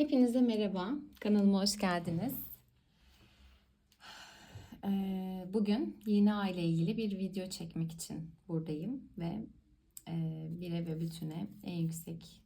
Hepinize merhaba. Kanalıma hoş geldiniz. Ee, Bugün yeni aile ilgili bir video çekmek için buradayım ve e, bire ve bütüne en yüksek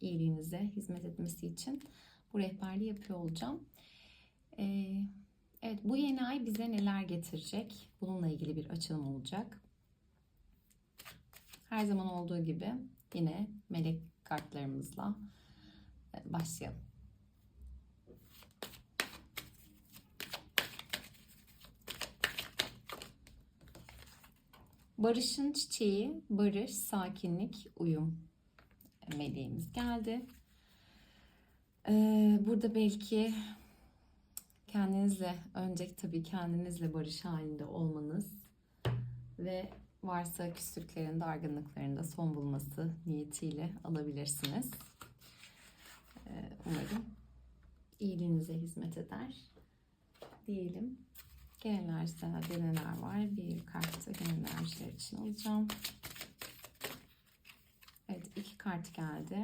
iyiliğinize hizmet etmesi için bu rehberliği yapıyor olacağım. Ee, Evet, bu yeni ay bize neler getirecek? Bununla ilgili bir açılım olacak. Her zaman olduğu gibi yine melek kartlarımızla e, başlayalım. Barışın çiçeği, barış, sakinlik, uyum meleğimiz geldi. Ee, burada belki kendinizle, önce tabii kendinizle barış halinde olmanız ve varsa küslüklerin, dargınlıkların da son bulması niyetiyle alabilirsiniz. Ee, Umarım iyiliğinize hizmet eder. Diyelim. Genel enerjilerde neler var? Bir kartı genel için alacağım. Evet, iki kart geldi.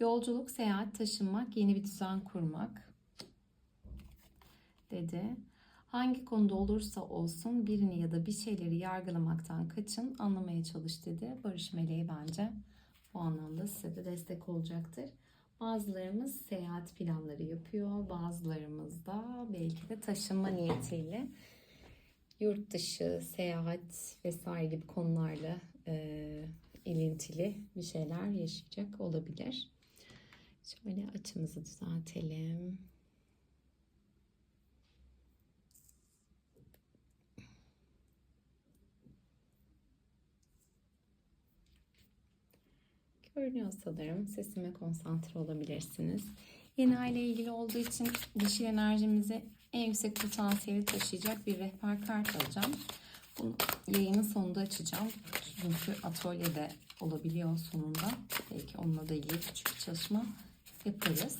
Yolculuk, seyahat, taşınmak, yeni bir düzen kurmak dedi. Hangi konuda olursa olsun birini ya da bir şeyleri yargılamaktan kaçın, anlamaya çalış dedi. Barış Meleği bence bu anlamda size de destek olacaktır. Bazılarımız seyahat planları yapıyor, bazılarımız da belki de taşınma niyetiyle yurt dışı, seyahat vesaire gibi konularla e, ilintili bir şeyler yaşayacak olabilir. Şöyle açımızı düzeltelim. Görünüyor sanırım. Sesime konsantre olabilirsiniz. Yeni aile ilgili olduğu için dişil enerjimizi en yüksek potansiyeli taşıyacak bir rehber kart alacağım. Bunu yayının sonunda açacağım. Çünkü atölyede olabiliyor sonunda. Belki onunla da ilgili küçük bir çalışma yaparız.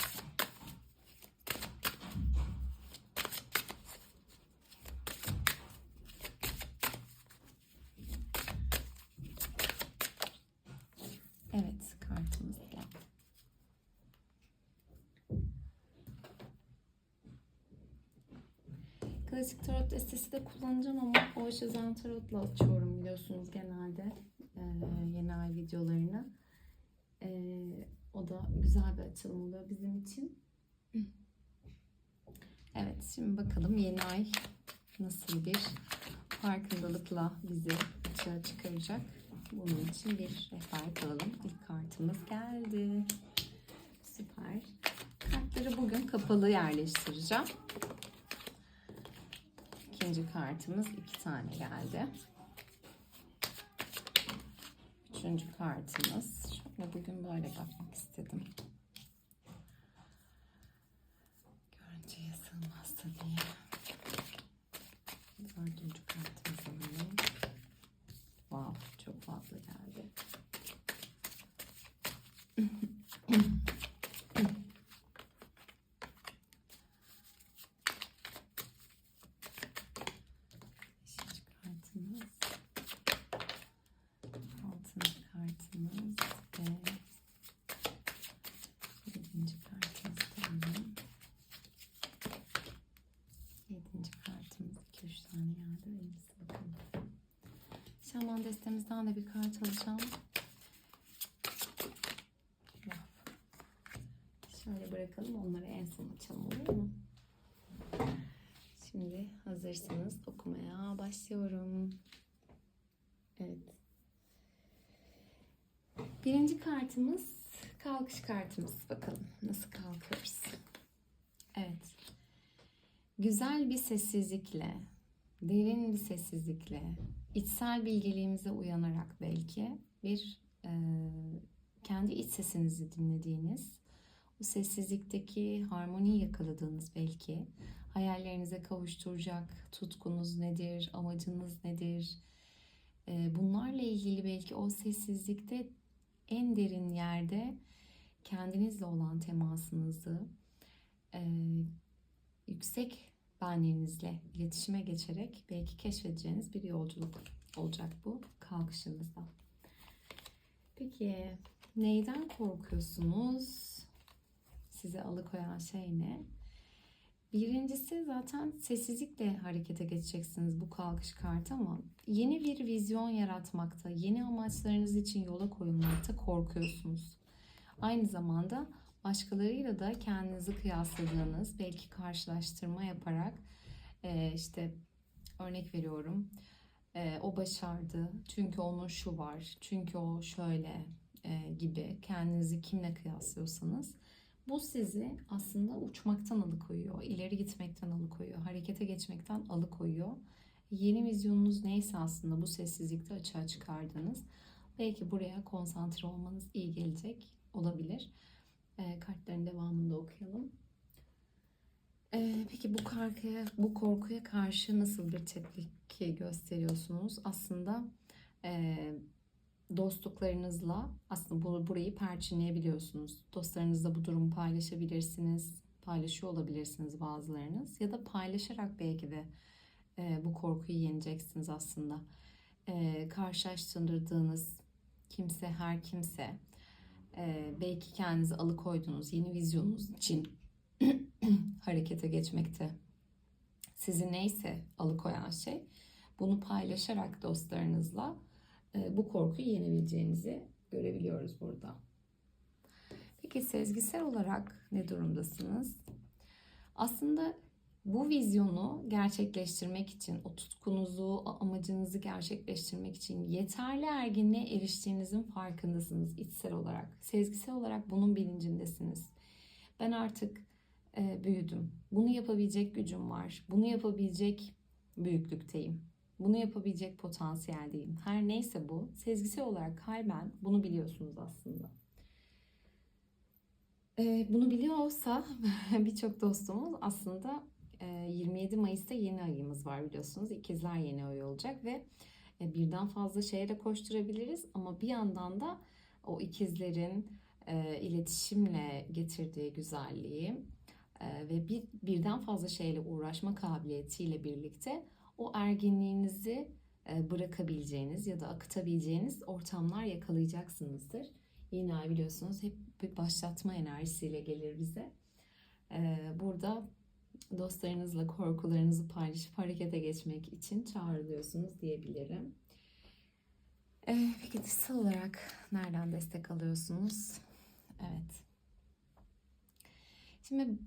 Evet, kartımız geldi. Klasik tarot destesi de kullanacağım ama o Şazen tarotla açıyorum biliyorsunuz genelde ee, yeni ay videolarını. Ee, o da güzel bir açılım oluyor bizim için. Evet, şimdi bakalım yeni ay nasıl bir farkındalıkla bizi açığa çıkaracak. Bunun için bir rehber alalım. İlk kartımız geldi. Süper. Kartları bugün kapalı yerleştireceğim. İkinci kartımız iki tane geldi. Üçüncü kartımız. Şöyle bugün böyle bakmak istedim. Görüntüye sığmaz tabii. Dördüncü kartımızı alalım. Wow, çok fazla geldi. Beşinci kartımız. Altıncı kartımız ve yedinci kartımız diyelim. Yedinci kartımız iki üç tane geldi. Elimize bakalım. Şaman destemizden de bir kart alacağım. Şöyle bırakalım onları en son açalım olur mu? Şimdi hazırsanız okumaya başlıyorum. Evet. Birinci kartımız kalkış kartımız. Bakalım nasıl kalkıyoruz. Evet. Güzel bir sessizlikle, derin bir sessizlikle, içsel bilgeliğimize uyanarak belki bir e, kendi iç sesinizi dinlediğiniz, o sessizlikteki harmoniyi yakaladığınız belki hayallerinize kavuşturacak tutkunuz nedir, amacınız nedir? E, bunlarla ilgili belki o sessizlikte en derin yerde kendinizle olan temasınızı e, yüksek benliğinizle iletişime geçerek belki keşfedeceğiniz bir yolculuk olacak bu kalkışınızda. Peki neyden korkuyorsunuz? sizi alıkoyan şey ne? Birincisi zaten sessizlikle harekete geçeceksiniz bu kalkış kartı ama yeni bir vizyon yaratmakta, yeni amaçlarınız için yola koyulmakta korkuyorsunuz. Aynı zamanda başkalarıyla da kendinizi kıyasladığınız, belki karşılaştırma yaparak e, işte örnek veriyorum. e, o başardı çünkü onun şu var, çünkü o şöyle e, gibi kendinizi kimle kıyaslıyorsanız bu sizi aslında uçmaktan alıkoyuyor, ileri gitmekten alıkoyuyor, harekete geçmekten alıkoyuyor. Yeni vizyonunuz neyse aslında bu sessizlikte açığa çıkardığınız belki buraya konsantre olmanız iyi gelecek olabilir. E, kartların devamında okuyalım. E, peki bu korkuya, bu korkuya karşı nasıl bir tepki gösteriyorsunuz? Aslında e, dostluklarınızla aslında bu, burayı perçinleyebiliyorsunuz. Dostlarınızla bu durumu paylaşabilirsiniz. Paylaşıyor olabilirsiniz bazılarınız. Ya da paylaşarak belki de e, bu korkuyu yeneceksiniz aslında. E, karşılaştırdığınız kimse, her kimse e, belki kendinizi alıkoyduğunuz yeni vizyonunuz için harekete geçmekte. Sizi neyse alıkoyan şey bunu paylaşarak dostlarınızla e, bu korkuyu yenebileceğinizi görebiliyoruz burada. Peki sezgisel olarak ne durumdasınız? Aslında bu vizyonu gerçekleştirmek için, o tutkunuzu, amacınızı gerçekleştirmek için yeterli erginliğe eriştiğinizin farkındasınız içsel olarak. Sezgisel olarak bunun bilincindesiniz. Ben artık e, büyüdüm. Bunu yapabilecek gücüm var. Bunu yapabilecek büyüklükteyim. Bunu yapabilecek potansiyeldeyim. Her neyse bu, sezgisel olarak kalben bunu biliyorsunuz aslında. E, bunu biliyor olsa birçok dostumuz aslında 27 Mayıs'ta yeni ayımız var biliyorsunuz. İkizler yeni ay olacak ve e, birden fazla şeye koşturabiliriz ama bir yandan da o ikizlerin e, iletişimle getirdiği güzelliği e, ve bir, birden fazla şeyle uğraşma kabiliyetiyle birlikte o erginliğinizi bırakabileceğiniz ya da akıtabileceğiniz ortamlar yakalayacaksınızdır. Yeni ay biliyorsunuz hep bir başlatma enerjisiyle gelir bize. Burada dostlarınızla korkularınızı paylaşıp harekete geçmek için çağrılıyorsunuz diyebilirim. E, peki dışsal olarak nereden destek alıyorsunuz? Evet. Şimdi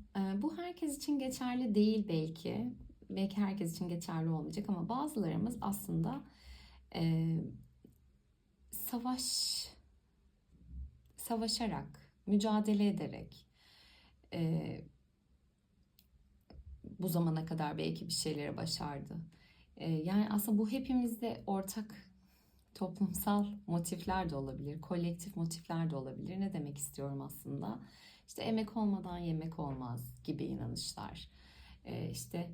bu herkes için geçerli değil belki belki herkes için geçerli olmayacak ama bazılarımız aslında e, savaş savaşarak, mücadele ederek e, bu zamana kadar belki bir şeyleri başardı. E, yani aslında bu hepimizde ortak toplumsal motifler de olabilir, kolektif motifler de olabilir. Ne demek istiyorum aslında? İşte emek olmadan yemek olmaz gibi inanışlar. E, işte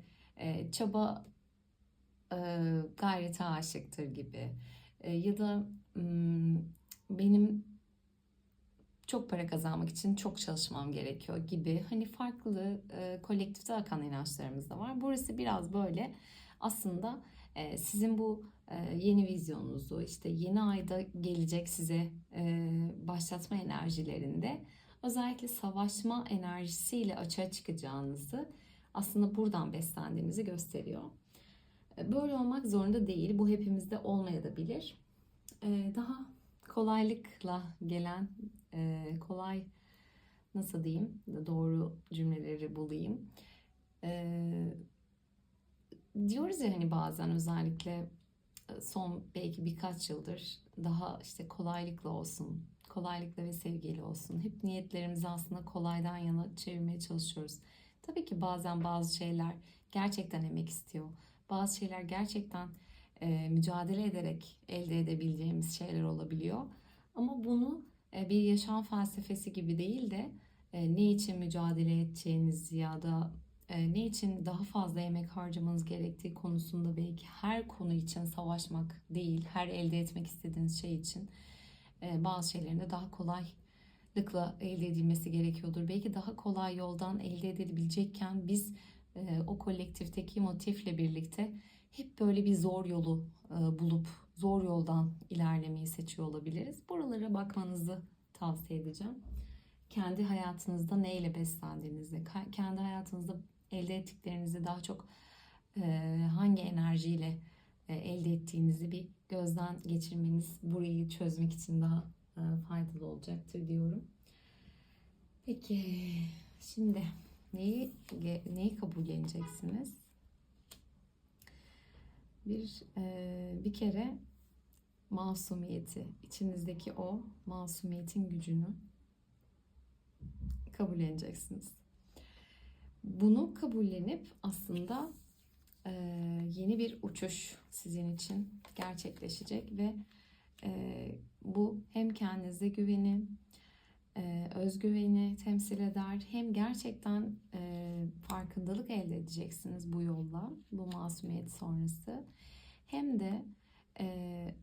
çaba e, gayrete aşıktır gibi e, ya da m, benim çok para kazanmak için çok çalışmam gerekiyor gibi hani farklı e, kolektifte akan inançlarımız da var. Burası biraz böyle aslında e, sizin bu e, yeni vizyonunuzu işte yeni ayda gelecek size e, başlatma enerjilerinde özellikle savaşma enerjisiyle açığa çıkacağınızı aslında buradan beslendiğimizi gösteriyor. E, böyle olmak zorunda değil. Bu hepimizde olmayabilir. E, daha kolaylıkla gelen, kolay nasıl diyeyim, doğru cümleleri bulayım. Diyoruz ya hani bazen özellikle son belki birkaç yıldır daha işte kolaylıkla olsun, kolaylıkla ve sevgiyle olsun. Hep niyetlerimizi aslında kolaydan yana çevirmeye çalışıyoruz. Tabii ki bazen bazı şeyler gerçekten emek istiyor. Bazı şeyler gerçekten e, mücadele ederek elde edebileceğimiz şeyler olabiliyor. Ama bunu e, bir yaşam felsefesi gibi değil de e, ne için mücadele edeceğiniz ya da e, ne için daha fazla emek harcamanız gerektiği konusunda belki her konu için savaşmak değil, her elde etmek istediğiniz şey için e, bazı şeylerin de daha kolay kolaylıkla elde edilmesi gerekiyordur. Belki daha kolay yoldan elde edilebilecekken biz e, o kolektifteki motifle birlikte hep böyle bir zor yolu e, bulup zor yoldan ilerlemeyi seçiyor olabiliriz. Buralara bakmanızı tavsiye edeceğim. kendi hayatınızda neyle beslendiğinizi, kendi hayatınızda elde ettiklerinizi daha çok e, hangi enerjiyle e, elde ettiğinizi bir gözden geçirmeniz burayı çözmek için daha e, faydalı olacaktır diyorum. Peki şimdi neyi neyi kabulleneceksiniz? Bir e, bir kere masumiyeti, içinizdeki o masumiyetin gücünü kabulleneceksiniz. Bunu kabullenip aslında e, yeni bir uçuş sizin için gerçekleşecek ve e, bu hem kendinize güveni, e, özgüveni temsil eder hem gerçekten e, farkındalık elde edeceksiniz bu yolla, bu masumiyet sonrası. Hem de e,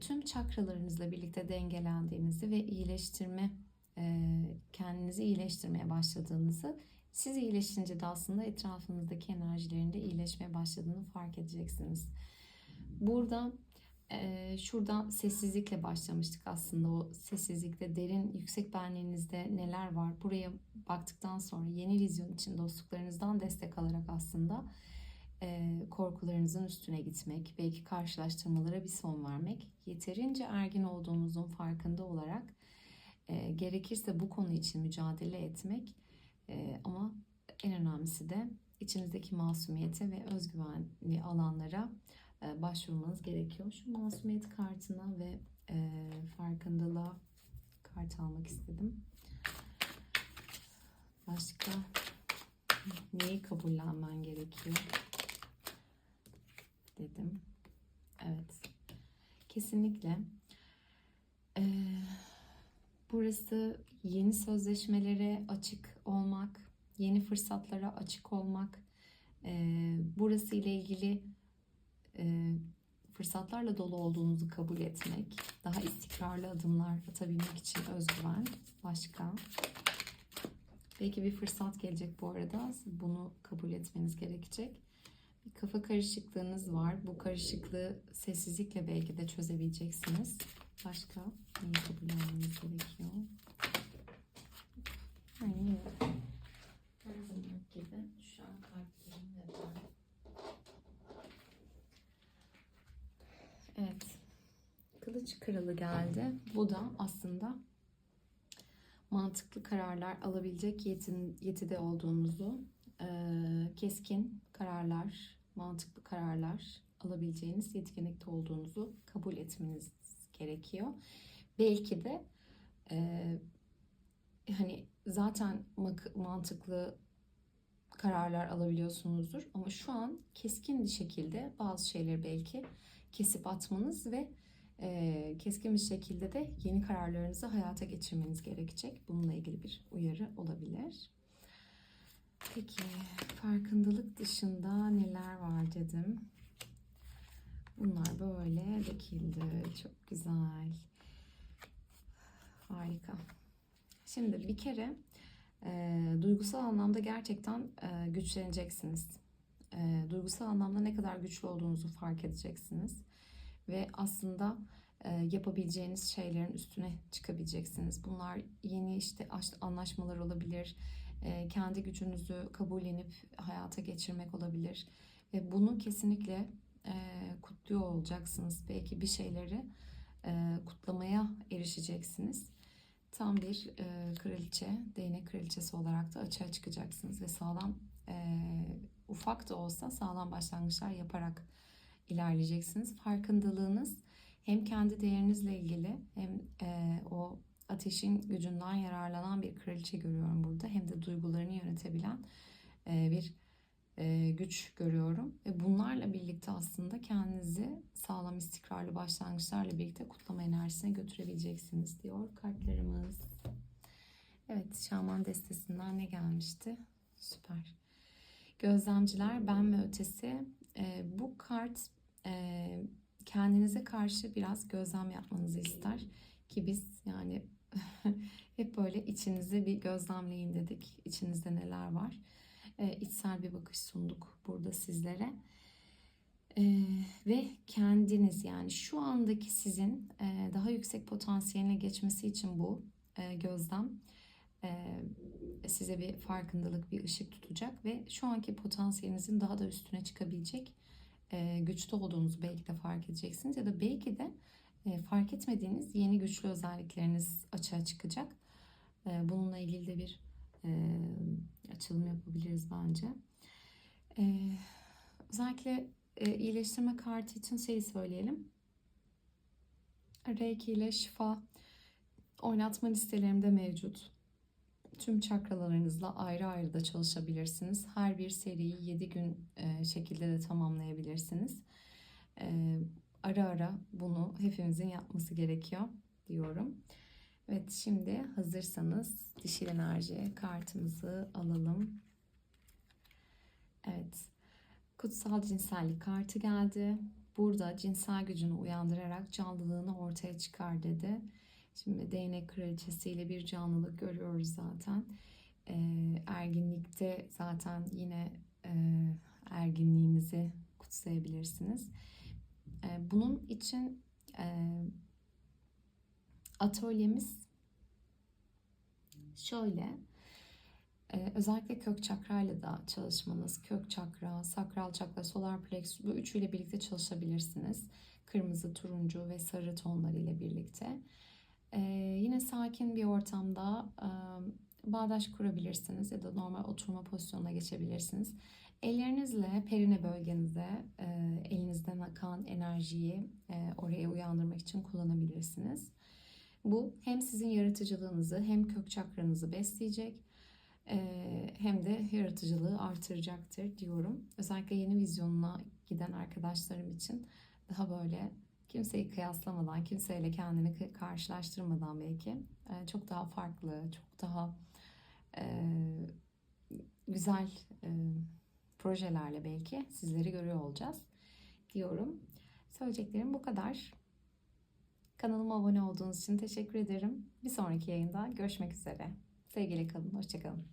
tüm çakralarınızla birlikte dengelendiğinizi ve iyileştirme, e, kendinizi iyileştirmeye başladığınızı, siz iyileşince de aslında etrafınızdaki enerjilerin de iyileşmeye başladığını fark edeceksiniz. Burada şuradan sessizlikle başlamıştık aslında. O sessizlikte derin yüksek benliğinizde neler var? Buraya baktıktan sonra yeni vizyon için dostluklarınızdan destek alarak aslında e, korkularınızın üstüne gitmek, belki karşılaştırmalara bir son vermek, yeterince ergin olduğunuzun farkında olarak e, gerekirse bu konu için mücadele etmek e, ama en önemlisi de içinizdeki masumiyete ve özgüvenli alanlara başvurmanız gerekiyor. Şu masumiyet kartına ve e, farkındalığa kart almak istedim. Başka neyi kabullenmen gerekiyor? dedim. Evet. Kesinlikle. Ee, burası yeni sözleşmelere açık olmak, yeni fırsatlara açık olmak, e, burası ile ilgili e, fırsatlarla dolu olduğunuzu kabul etmek, daha istikrarlı adımlar atabilmek için özgüven, başka. Belki bir fırsat gelecek bu arada. Bunu kabul etmeniz gerekecek bir kafa karışıklığınız var. Bu karışıklığı sessizlikle belki de çözebileceksiniz. Başka neyi kabullenmeniz gerekiyor? Yani her zaman gibi şu an kalplerim neden? Evet. Kılıç kralı geldi. Bu da aslında mantıklı kararlar alabilecek yetin, yetide olduğunuzu, e, keskin kararlar, mantıklı kararlar alabileceğiniz yetkinlikte olduğunuzu kabul etmeniz gerekiyor. Belki de e, hani zaten mantıklı kararlar alabiliyorsunuzdur ama şu an keskin bir şekilde bazı şeyleri belki kesip atmanız ve e, keskin bir şekilde de yeni kararlarınızı hayata geçirmeniz gerekecek. Bununla ilgili bir uyarı olabilir. Peki farkındalık dışında neler var dedim. Bunlar böyle döküldü. Çok güzel. Harika. Şimdi bir kere e, duygusal anlamda gerçekten e, güçleneceksiniz. E, duygusal anlamda ne kadar güçlü olduğunuzu fark edeceksiniz. Ve aslında e, yapabileceğiniz şeylerin üstüne çıkabileceksiniz. Bunlar yeni işte anlaşmalar olabilir, e, kendi gücünüzü kabullenip hayata geçirmek olabilir. Ve bunu kesinlikle e, kutluyor olacaksınız. Belki bir şeyleri kutlamaya erişeceksiniz. Tam bir kraliçe, değnek kraliçesi olarak da açığa çıkacaksınız ve sağlam, ufak da olsa sağlam başlangıçlar yaparak ilerleyeceksiniz. Farkındalığınız hem kendi değerinizle ilgili hem o ateşin gücünden yararlanan bir kraliçe görüyorum burada. Hem de duygularını yönetebilen e, bir e, güç görüyorum. Ve bunlarla birlikte aslında kendinizi sağlam istikrarlı başlangıçlarla birlikte kutlama enerjisine götürebileceksiniz diyor kartlarımız. Evet şaman destesinden ne gelmişti? Süper. Gözlemciler ben ve ötesi. E, bu kart kendinize karşı biraz gözlem yapmanızı ister ki biz yani Hep böyle içinizi bir gözlemleyin dedik. İçinizde neler var? Ee, içsel bir bakış sunduk burada sizlere. Ee, ve kendiniz yani şu andaki sizin e, daha yüksek potansiyeline geçmesi için bu e, gözlem e, size bir farkındalık, bir ışık tutacak ve şu anki potansiyelinizin daha da üstüne çıkabilecek e, güçte olduğunuzu belki de fark edeceksiniz ya da belki de fark etmediğiniz yeni güçlü özellikleriniz açığa çıkacak. Bununla ilgili de bir açılım yapabiliriz bence. Özellikle iyileştirme kartı için şeyi söyleyelim. Reiki ile şifa oynatma listelerimde mevcut. Tüm çakralarınızla ayrı ayrı da çalışabilirsiniz. Her bir seriyi 7 gün e, şekilde de tamamlayabilirsiniz. E, ara ara bunu hepimizin yapması gerekiyor diyorum. Evet şimdi hazırsanız dişil enerji kartımızı alalım. Evet. Kutsal cinsellik kartı geldi. Burada cinsel gücünü uyandırarak canlılığını ortaya çıkar dedi. Şimdi değnek kraliçesiyle bir canlılık görüyoruz zaten. Ee, erginlikte zaten yine e, erginliğimizi kutsayabilirsiniz. Ee, bunun için e, atölyemiz şöyle. Ee, özellikle kök çakrayla da çalışmanız, kök çakra, sakral çakra, solar plexus bu üçüyle birlikte çalışabilirsiniz. Kırmızı, turuncu ve sarı tonlar ile birlikte. Ee, yine sakin bir ortamda e, bağdaş kurabilirsiniz ya da normal oturma pozisyonuna geçebilirsiniz. Ellerinizle perine bölgenize e, elinizden akan enerjiyi e, oraya uyandırmak için kullanabilirsiniz. Bu hem sizin yaratıcılığınızı hem kök çakranızı besleyecek e, hem de yaratıcılığı artıracaktır diyorum. Özellikle yeni vizyonuna giden arkadaşlarım için daha böyle kimseyi kıyaslamadan, kimseyle kendini karşılaştırmadan belki e, çok daha farklı, çok daha e, güzel e, projelerle belki sizleri görüyor olacağız diyorum. Söyleyeceklerim bu kadar. Kanalıma abone olduğunuz için teşekkür ederim. Bir sonraki yayında görüşmek üzere. Sevgiyle kalın, hoşçakalın.